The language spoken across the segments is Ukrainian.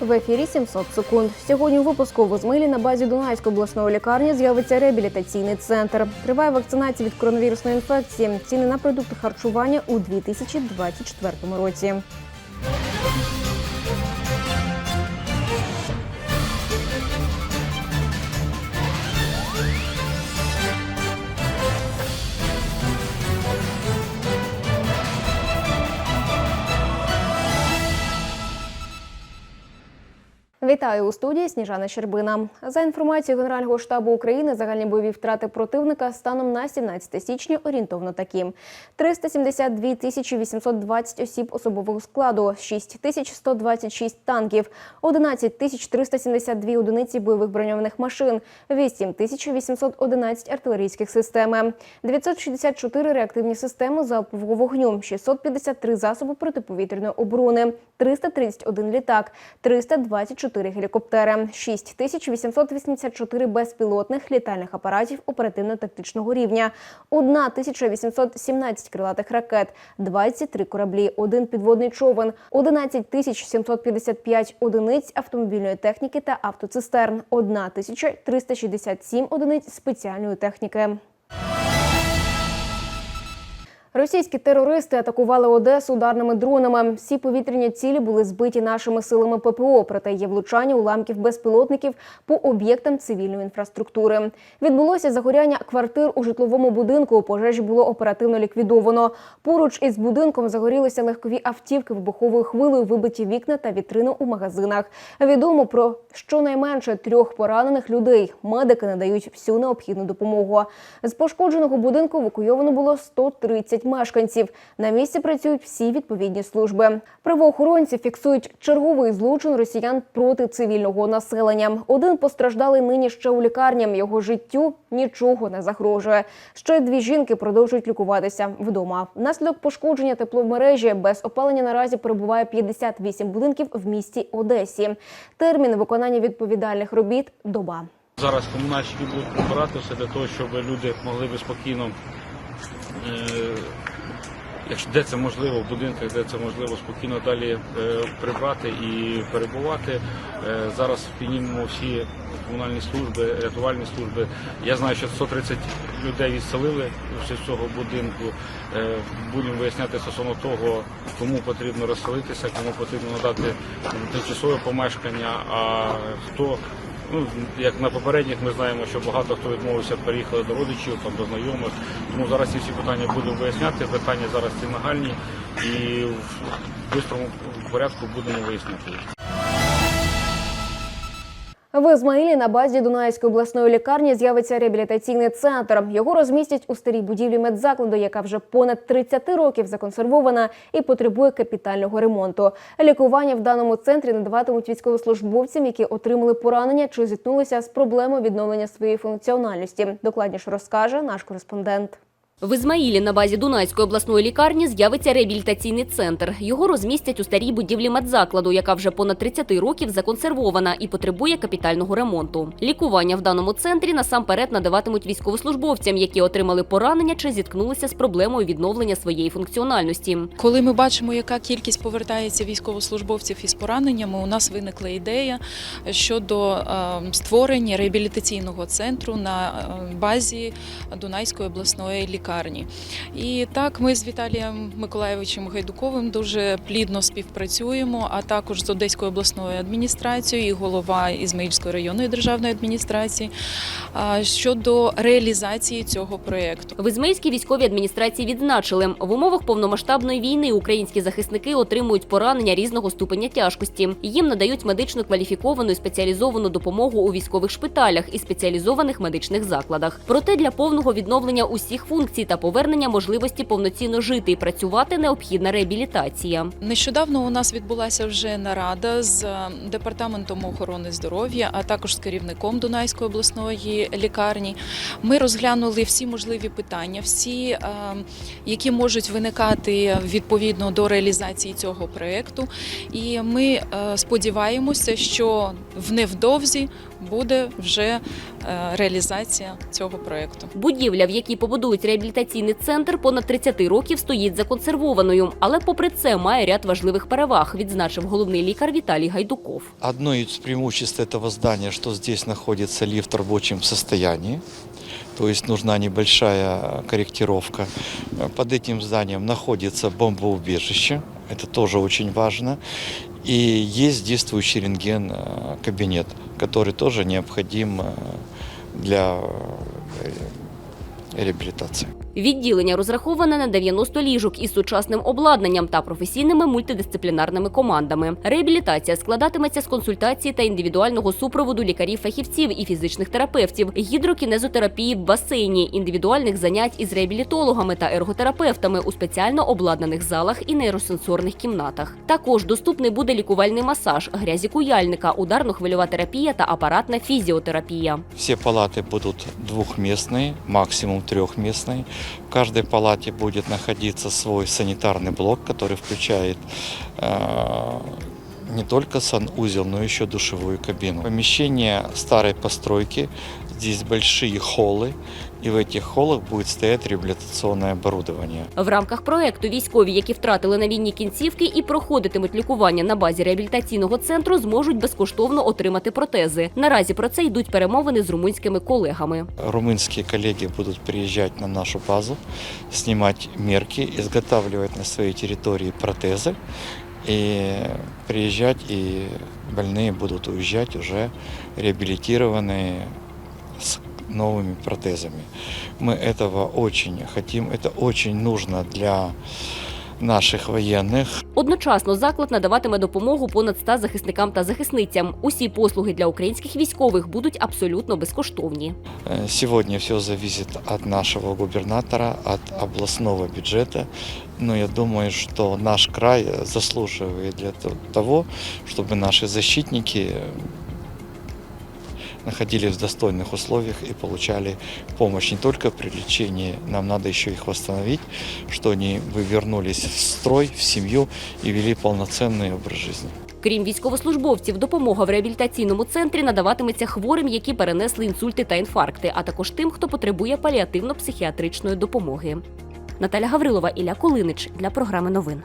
В ефірі 700 секунд. Сьогодні у випуску в Озмилі на базі Дунайської обласної лікарні з'явиться реабілітаційний центр. Триває вакцинація від коронавірусної інфекції. Ціни на продукти харчування у 2024 році. Вітаю у студії Сніжана Щербина. За інформацією Генерального штабу України, загальні бойові втрати противника станом на 17 січня орієнтовно такі: 372 тисячі 820 осіб особового складу, 6 тисяч 126 танків, 11 тисяч 372 одиниці бойових броньованих машин, 8 тисяч 811 артилерійських систем, 964 реактивні системи залпового вогню, 653 засоби протиповітряної оборони, 331 літак, 324 гелікоптери, 6884 безпілотних літальних апаратів оперативно-тактичного рівня, 1817 крилатих ракет, 23 кораблі, один підводний човен, 11755 одиниць автомобільної техніки та автоцистерн, 1367 одиниць спеціальної техніки. Російські терористи атакували Одесу ударними дронами. Всі повітряні цілі були збиті нашими силами ППО, проте є влучання уламків безпілотників по об'єктам цивільної інфраструктури. Відбулося загоряння квартир у житловому будинку. Пожежі було оперативно ліквідовано. Поруч із будинком загорілися легкові автівки вибуховою хвилею, вибиті вікна та вітрини у магазинах. Відомо про щонайменше трьох поранених людей. Медики надають всю необхідну допомогу. З пошкодженого будинку евакуйовано було 130 мешканців. На місці працюють всі відповідні служби. Правоохоронці фіксують черговий злочин росіян проти цивільного населення. Один постраждалий нині ще у лікарні. Його життю нічого не загрожує. Ще дві жінки продовжують лікуватися вдома. Внаслідок пошкодження тепломережі без опалення наразі перебуває 58 будинків в місті Одесі. Термін виконання відповідальних робіт доба. Зараз комунальщики будуть прибирати все для того, щоб люди могли би спокійно, е, якщо де це можливо, в будинках, де це можливо, спокійно далі е, прибрати і перебувати. Е, Зараз піднімемо всі комунальні служби, рятувальні служби. Я знаю, що 130 людей відселили з цього будинку. Е, Будемо виясняти стосовно того, кому потрібно розселитися, кому потрібно надати тимчасове помешкання, а хто Ну, як на попередніх ми знаємо, що багато хто відмовився, переїхали до родичів, там, до знайомих. Тому зараз ці всі питання будемо виясняти. Питання зараз ці нагальні і в швидкому порядку будемо виясняти. В Ізмаїлі на базі Дунайської обласної лікарні з'явиться реабілітаційний центр. Його розмістять у старій будівлі медзакладу, яка вже понад 30 років законсервована і потребує капітального ремонту. Лікування в даному центрі надаватимуть військовослужбовцям, які отримали поранення чи зіткнулися з проблемою відновлення своєї функціональності. Докладніше розкаже наш кореспондент. В Ізмаїлі на базі Дунайської обласної лікарні з'явиться реабілітаційний центр. Його розмістять у старій будівлі медзакладу, яка вже понад 30 років законсервована і потребує капітального ремонту. Лікування в даному центрі насамперед надаватимуть військовослужбовцям, які отримали поранення чи зіткнулися з проблемою відновлення своєї функціональності. Коли ми бачимо, яка кількість повертається військовослужбовців із пораненнями, у нас виникла ідея щодо е, створення реабілітаційного центру на е, базі Дунайської обласної лікарні. І так ми з Віталієм Миколаєвичем Гайдуковим дуже плідно співпрацюємо, а також з Одеською обласною адміністрацією і голова Ізмаїльської районної державної адміністрації щодо реалізації цього проєкту. В Ізмаїльській військовій адміністрації відзначили, в умовах повномасштабної війни українські захисники отримують поранення різного ступеня тяжкості. Їм надають медично кваліфіковану і спеціалізовану допомогу у військових шпиталях і спеціалізованих медичних закладах. Проте для повного відновлення усіх функцій та повернення можливості повноцінно жити і працювати необхідна реабілітація. Нещодавно у нас відбулася вже нарада з е, департаментом охорони здоров'я, а також з керівником Дунайської обласної лікарні. Ми розглянули всі можливі питання, всі, е, які можуть виникати відповідно до реалізації цього проєкту. І ми е, сподіваємося, що в невдовзі буде вже реалізація цього проєкту. Будівля, в якій побудують реабілітацію, реабілітаційний центр понад 30 років стоїть законсервованою, але попри це має ряд важливих переваг, відзначив головний лікар Віталій Гайдуков. Одно из преимуществ этого здания, что здесь находится лифт в рабочем состоянии, то есть нужна небольшая корректировка. Под этим зданием находится бомбоубежище, это тоже очень важно. И есть действующий рентген-кабинет, который тоже необходим э, для реабилитации. Відділення розраховане на 90 ліжок із сучасним обладнанням та професійними мультидисциплінарними командами. Реабілітація складатиметься з консультацій та індивідуального супроводу лікарів-фахівців і фізичних терапевтів, гідрокінезотерапії в басейні, індивідуальних занять із реабілітологами та ерготерапевтами у спеціально обладнаних залах і нейросенсорних кімнатах. Також доступний буде лікувальний масаж, грязікуяльника, ударно-хвильова терапія та апаратна фізіотерапія. Все палаты будут двухместные, максимум трехместные. В каждой палате будет находиться свой санитарный блок, который включает э, не только санузел, но еще душевую кабину. Помещение старой постройки, здесь большие холлы, и в этих холлах будет стоять реабилитационное оборудование. В рамках проекту військові, які втратили на війні кінцівки і проходитимуть лікування на базі реабілітаційного центру, зможуть безкоштовно отримати протези. Наразі про це йдуть перемовини з румунськими колегами. Румынские коллеги будут приезжать на нашу базу, снимать мерки, изготавливать на своей территории протезы. И приезжать, и больные будут уезжать уже реабилитированные с новыми протезами. Мы этого очень хотим, это очень нужно для наших военных. Одночасно заклад надаватиме допомогу понад 100 захисникам та захисницям. Усі послуги для українських військових будуть абсолютно безкоштовні. Э, Сегодня все зависит от нашего губернатора, от областного бюджета. Но я думаю, что наш край заслуживает для то- того, чтобы наши защитники э, находились в достойных условиях и получали помощь не только при лечении, нам надо еще их восстановить, что они бы вернулись в строй, в семью и вели полноценный образ жизни. Крім військовослужбовців, допомога в реабілітаційному центрі надаватиметься хворим, які перенесли інсульти та інфаркти, а також тим, хто потребує паліативно-психіатричної допомоги. Наталя Гаврилова, Ілля Колинич для програми новин.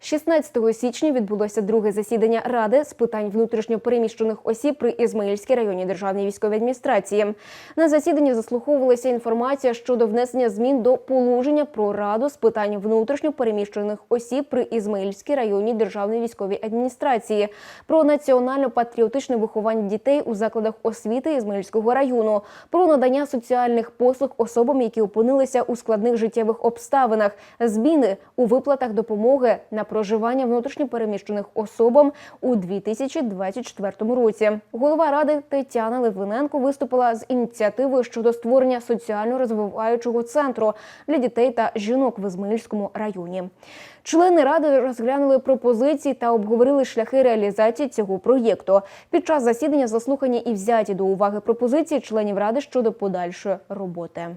16 січня відбулося друге засідання Ради з питань внутрішньо переміщених осіб при Ізмаїльській районній державній військовій адміністрації. На засіданні заслуховувалася інформація щодо внесення змін до положення про раду з питань внутрішньо переміщених осіб при Ізмаїльській районній державній військовій адміністрації, про національно-патріотичне виховання дітей у закладах освіти Ізмаїльського району, про надання соціальних послуг особам, які опинилися у складних життєвих обставинах, зміни у виплатах допомоги на проживання внутрішньопереміщених особам у 2024 році. Голова ради Тетяна Литвиненко виступила з ініціативою щодо створення соціально розвиваючого центру для дітей та жінок в Ізмаїльському районі. Члени ради розглянули пропозиції та обговорили шляхи реалізації цього проєкту. Під час засідання заслухані і взяті до уваги пропозиції членів ради щодо подальшої роботи.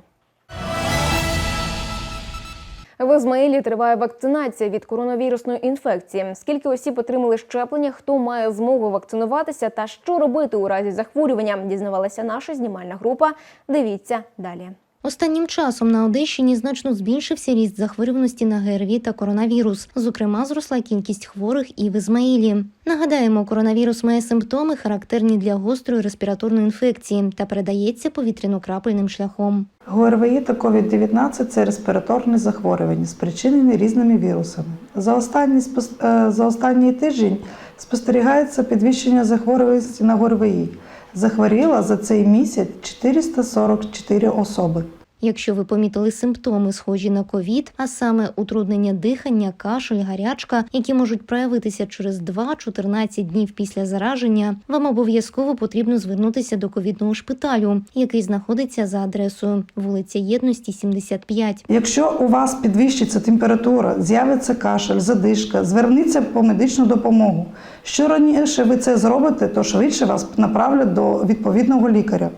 В Ізмаїлі триває вакцинація від коронавірусної інфекції. Скільки осіб отримали щеплення, хто має змогу вакцинуватися та що робити у разі захворювання, дізнавалася наша знімальна група. Дивіться далі. Останнім часом на Одещині значно збільшився ріст захворюваності на ГРВІ та коронавірус. Зокрема, зросла кількість хворих і в Ізмаїлі. Нагадаємо, коронавірус має симптоми, характерні для гострої респіраторної інфекції та передається повітряно-крапельним шляхом. ГРВІ та COVID-19 – це респіраторне захворювання, спричинені різними вірусами. За останній, е, за останній тиждень спостерігається підвищення захворюваності на ГРВІ. Захворіла за цей місяць 444 особи. Якщо ви помітили симптоми, схожі на ковід, а саме утруднення дихання, кашель, гарячка, які можуть проявитися через 2-14 днів після зараження, вам обов'язково потрібно звернутися до ковідного шпиталю, який знаходиться за адресою вулиця Єдності, 75. Якщо у вас підвищиться температура, з'явиться кашель, задишка, зверніться по медичну допомогу. Що раніше ви це зробите, то швидше вас направлять до відповідного лікаря.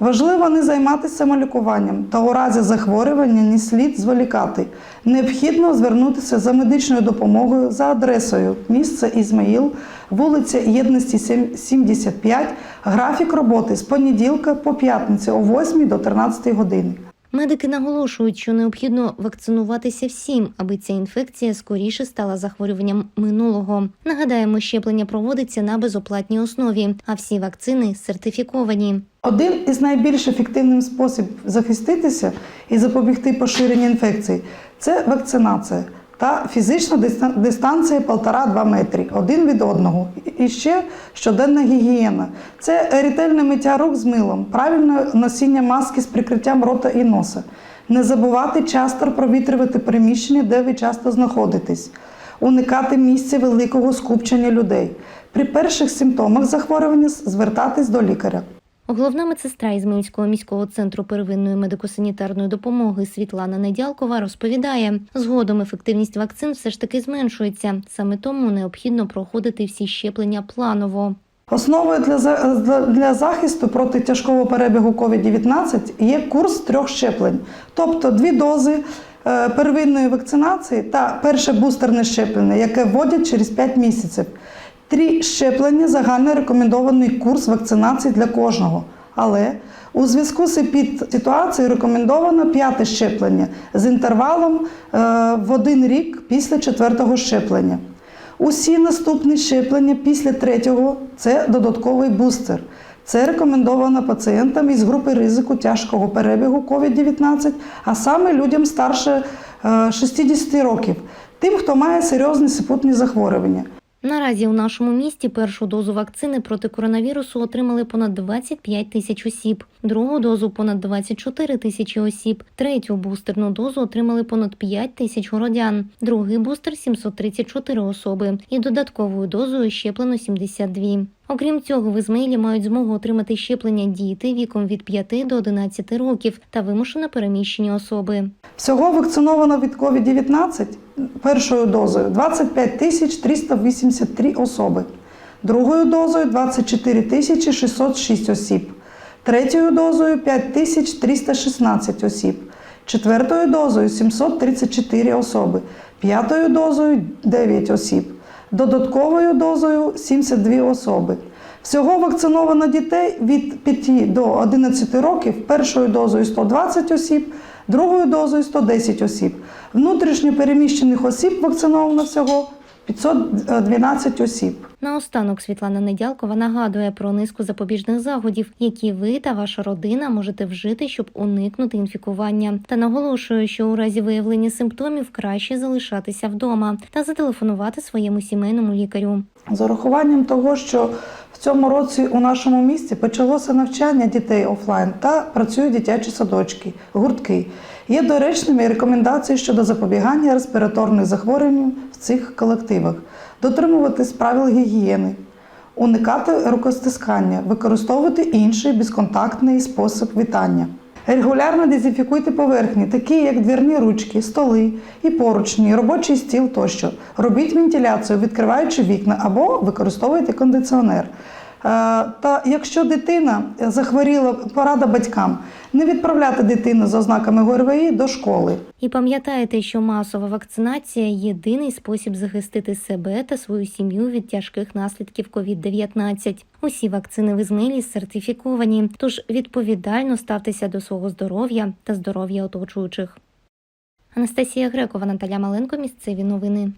Важливо не займатися самолікуванням та у разі захворювання не слід зволікати. Необхідно звернутися за медичною допомогою за адресою місце Ізмаїл, вулиця Єдності 75, графік роботи з понеділка по п'ятницю о 8 до 13 години. Медики наголошують, що необхідно вакцинуватися всім, аби ця інфекція скоріше стала захворюванням минулого. Нагадаємо, щеплення проводиться на безоплатній основі, а всі вакцини сертифіковані. Один із найбільш ефективних способів захиститися і запобігти поширенню інфекції це вакцинація та фізична дистанція 1,5-2 метри один від одного. І ще щоденна гігієна. Це ретельне миття рук з милом, правильне носіння маски з прикриттям рота і носа. Не забувати часто провітрювати приміщення, де ви часто знаходитесь. Уникати місця великого скупчення людей. При перших симптомах захворювання звертатись до лікаря. Головна медсестра Ізмаїльського міського центру первинної медико-санітарної допомоги Світлана Недялкова розповідає, згодом ефективність вакцин все ж таки зменшується. Саме тому необхідно проходити всі щеплення планово. Основою для, для- захисту проти тяжкого перебігу COVID-19 є курс трьох щеплень, тобто дві дози е, первинної вакцинації та перше бустерне щеплення, яке вводять через 5 місяців. Три щеплення загально рекомендований курс вакцинації для кожного. Але у зв'язку з під ситуацією рекомендовано п'яте щеплення з інтервалом е, в один рік після четвертого щеплення. Усі наступні щеплення після третього це додатковий бустер. Це рекомендовано пацієнтам із групи ризику тяжкого перебігу COVID-19, а саме людям старше е, 60 років, тим, хто має серйозні супутні захворювання. Наразі у нашому місті першу дозу вакцини проти коронавірусу отримали понад 25 тисяч осіб, другу дозу понад 24 тисячі осіб, третю бустерну дозу отримали понад 5 тисяч городян, другий бустер 734 особи і додатковою дозою щеплено 72. Окрім цього, в Ізмаїлі мають змогу отримати щеплення діти віком від 5 до 11 років та вимушено переміщені особи. Всього вакциновано від COVID-19 першою дозою 25 тисяч 383 особи, другою дозою 24 тисячі 606 осіб, третьою дозою 5 тисяч 316 осіб, четвертою дозою 734 особи, п'ятою дозою 9 осіб, додатковою дозою 72 особи. Всього вакциновано дітей від 5 до 11 років першою дозою 120 осіб, другою дозою 110 осіб. Внутрішньо переміщених осіб вакциновано всього 512 осіб. Наостанок Світлана Недялкова нагадує про низку запобіжних заходів, які ви та ваша родина можете вжити, щоб уникнути інфікування, та наголошує, що у разі виявлення симптомів краще залишатися вдома та зателефонувати своєму сімейному лікарю. З урахуванням того, що в цьому році у нашому місті почалося навчання дітей офлайн та працюють дитячі садочки, гуртки. Є доречними рекомендації щодо запобігання респіраторних захворювань в цих колективах, дотримуватись правил гігієни, уникати рукостискання, використовувати інший безконтактний спосіб вітання. Регулярно дезінфікуйте поверхні, такі як двірні ручки, столи і поручні, робочий стіл тощо. Робіть вентиляцію, відкриваючи вікна або використовуйте кондиціонер. Е, Та якщо дитина захворіла, порада батькам не відправляти дитину з ознаками ГРВІ до школи. І пам'ятайте, що масова вакцинація єдиний спосіб захистити себе та свою сім'ю від тяжких наслідків COVID-19. Усі вакцини в Ізмаїлі сертифіковані, тож відповідально ставтеся до свого здоров'я та здоров'я оточуючих. Анастасія Грекова, Наталя Маленко. Місцеві новини.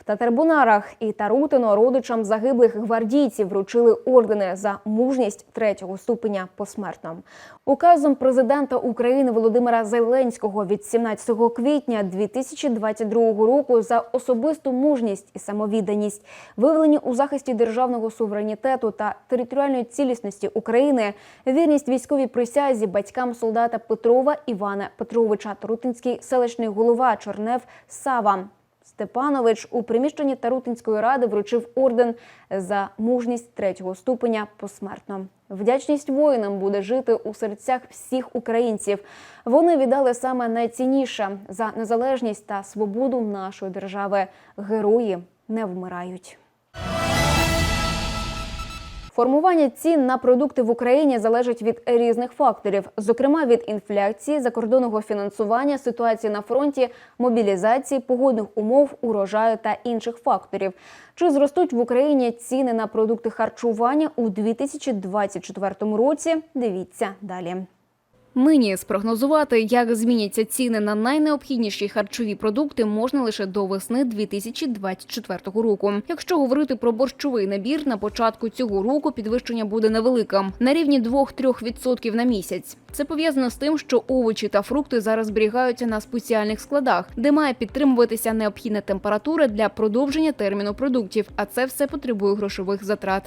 В Татарбунарах і Тарутино родичам загиблих гвардійців вручили ордени за мужність третього ступеня посмертно. Указом президента України Володимира Зеленського від 17 квітня 2022 року за особисту мужність і самовідданість, виявлені у захисті державного суверенітету та територіальної цілісності України, вірність військовій присязі батькам солдата Петрова Івана Петровича, Тарутинський селищний голова Чорнев Сава. Степанович у приміщенні Тарутинської ради вручив орден за мужність третього ступеня посмертно. Вдячність воїнам буде жити у серцях всіх українців. Вони віддали саме найцінніше за незалежність та свободу нашої держави. Герої не вмирають. Формування цін на продукти в Україні залежить від різних факторів, зокрема від інфляції, закордонного фінансування, ситуації на фронті, мобілізації, погодних умов, урожаю та інших факторів. Чи зростуть в Україні ціни на продукти харчування у 2024 році? Дивіться далі. Нині спрогнозувати, як зміняться ціни на найнеобхідніші харчові продукти, можна лише до весни 2024 року. Якщо говорити про борщовий набір, на початку цього року підвищення буде невеликим на рівні 2-3% на місяць. Це пов'язано з тим, що овочі та фрукти зараз зберігаються на спеціальних складах, де має підтримуватися необхідна температура для продовження терміну продуктів, а це все потребує грошових затрат.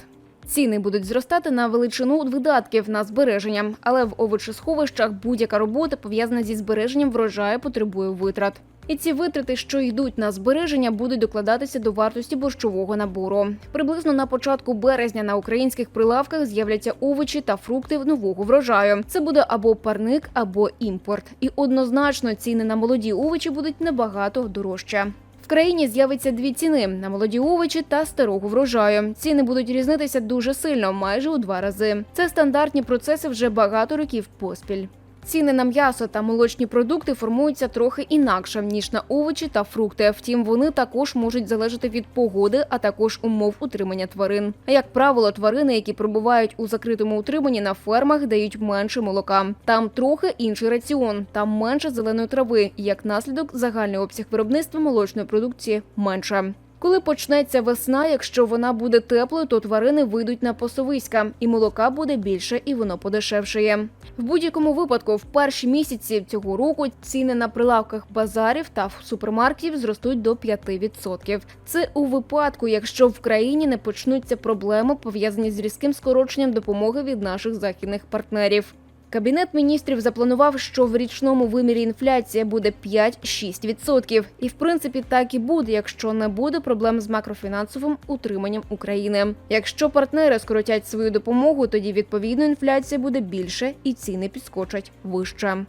Ціни будуть зростати на величину видатків на збереження, але в овочесховищах будь-яка робота пов'язана зі збереженням врожаю потребує витрат. І ці витрати, що йдуть на збереження, будуть докладатися до вартості борщового набору. Приблизно на початку березня на українських прилавках з'являться овочі та фрукти нового врожаю. Це буде або парник, або імпорт. І однозначно ціни на молоді овочі будуть набагато дорожче. В країні з'явиться дві ціни на молоді овочі та старого врожаю. Ціни будуть різнитися дуже сильно, майже у два рази. Це стандартні процеси вже багато років поспіль. Ціни на м'ясо та молочні продукти формуються трохи інакше ніж на овочі та фрукти. Втім, вони також можуть залежати від погоди, а також умов утримання тварин. Як правило, тварини, які перебувають у закритому утриманні на фермах, дають менше молока. Там трохи інший раціон, там менше зеленої трави. І як наслідок, загальний обсяг виробництва молочної продукції менше. Коли почнеться весна, якщо вона буде теплою, то тварини вийдуть на пасовиська, і молока буде більше, і воно подешевшає. В будь-якому випадку, в перші місяці цього року ціни на прилавках базарів та супермаркетів зростуть до 5%. Це у випадку, якщо в країні не почнуться проблеми, пов'язані з різким скороченням допомоги від наших західних партнерів. Кабінет міністрів запланував, що в річному вимірі інфляція буде 5-6%. І в принципі так і буде, якщо не буде проблем з макрофінансовим утриманням України. Якщо партнери скоротять свою допомогу, тоді відповідно інфляція буде більше і ціни підскочать вище.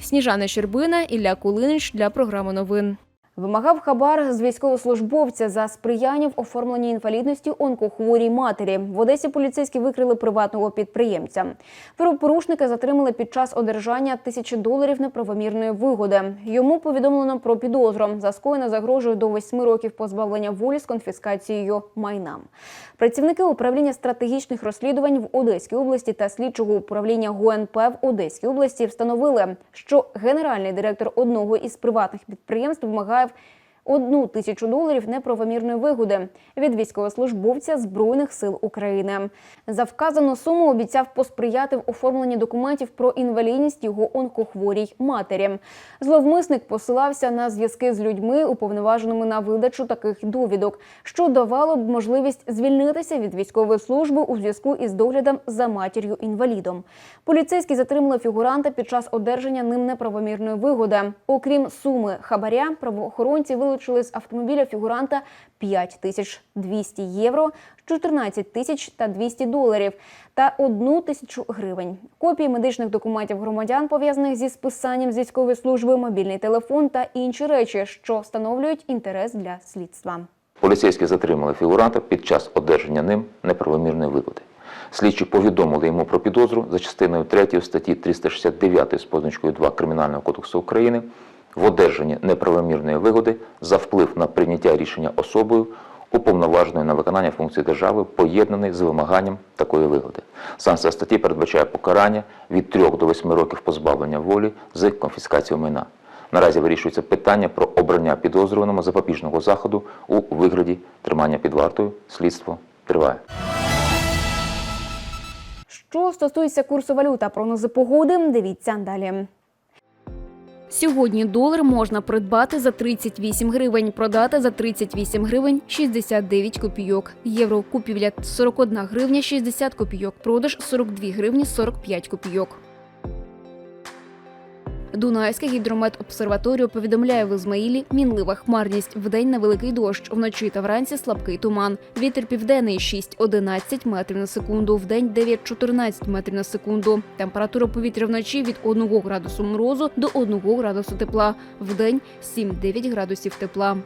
Сніжана Щербина, Ілля Кулинич для програми новин. Вимагав хабар з військовослужбовця за сприяння в оформленні інвалідності онкохворій матері. В Одесі поліцейські викрили приватного підприємця. Правопорушника затримали під час одержання тисячі доларів неправомірної вигоди. Йому повідомлено про підозру. За скоєне загрожує до восьми років позбавлення волі з конфіскацією майна. Працівники управління стратегічних розслідувань в Одеській області та слідчого управління ГУНП в Одеській області встановили, що генеральний директор одного із приватних підприємств вимагає have одну тисячу доларів неправомірної вигоди від військовослужбовця Збройних сил України. За вказану суму обіцяв посприяти в оформленні документів про інвалідність його онкохворій матері. Зловмисник посилався на зв'язки з людьми, уповноваженими на видачу таких довідок, що давало б можливість звільнитися від військової служби у зв'язку із доглядом за матір'ю інвалідом. Поліцейські затримали фігуранта під час одержання ним неправомірної вигоди. Окрім суми хабаря, правоохоронці вилучили з автомобіля фігуранта 5 тисяч 200 євро, 14 тисяч та 200 доларів та 1 тисячу гривень. Копії медичних документів громадян, пов'язаних зі списанням з військової служби, мобільний телефон та інші речі, що встановлюють інтерес для слідства. Поліцейські затримали фігуранта під час одержання ним неправомірної вигоди. Слідчі повідомили йому про підозру за частиною 3 статті 369 з позначкою 2 Кримінального кодексу України в одержанні неправомірної вигоди за вплив на прийняття рішення особою, уповноваженою на виконання функцій держави, поєднаний з вимаганням такої вигоди. Санкція статті передбачає покарання від 3 до 8 років позбавлення волі з конфіскацією майна. Наразі вирішується питання про обрання підозрюваному запобіжного заходу у вигляді тримання під вартою. Слідство триває. Що стосується курсу валют та прогнози погоди, дивіться далі. Сьогодні долар можна придбати за 38 гривень, продати за 38 гривень 69 копійок. Євро купівля 41 гривня 60 копійок, продаж 42 гривні 45 копійок. Дунайська гідрометобсерваторія повідомляє в Ізмаїлі мінлива хмарність. Вдень невеликий дощ, вночі та вранці слабкий туман. Вітер південний 6-11 метрів на секунду, вдень 9-14 метрів на секунду. Температура повітря вночі від 1 градусу морозу до 1 градусу тепла. Вдень 7-9 градусів тепла.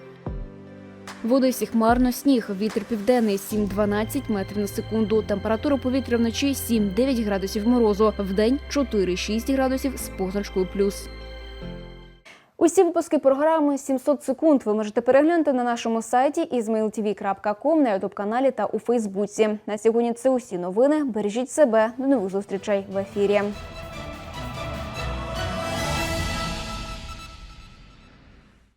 В Одесі хмарно сніг, вітер південний 7-12 метрів на секунду. Температура повітря вночі 7-9 градусів морозу, вдень 4-6 градусів з позначкою плюс. Усі випуски програми «700 секунд ви можете переглянути на нашому сайті izmailtv.com, на ютуб-каналі та у Фейсбуці. На сьогодні це усі новини. Бережіть себе. До нових зустрічей в ефірі.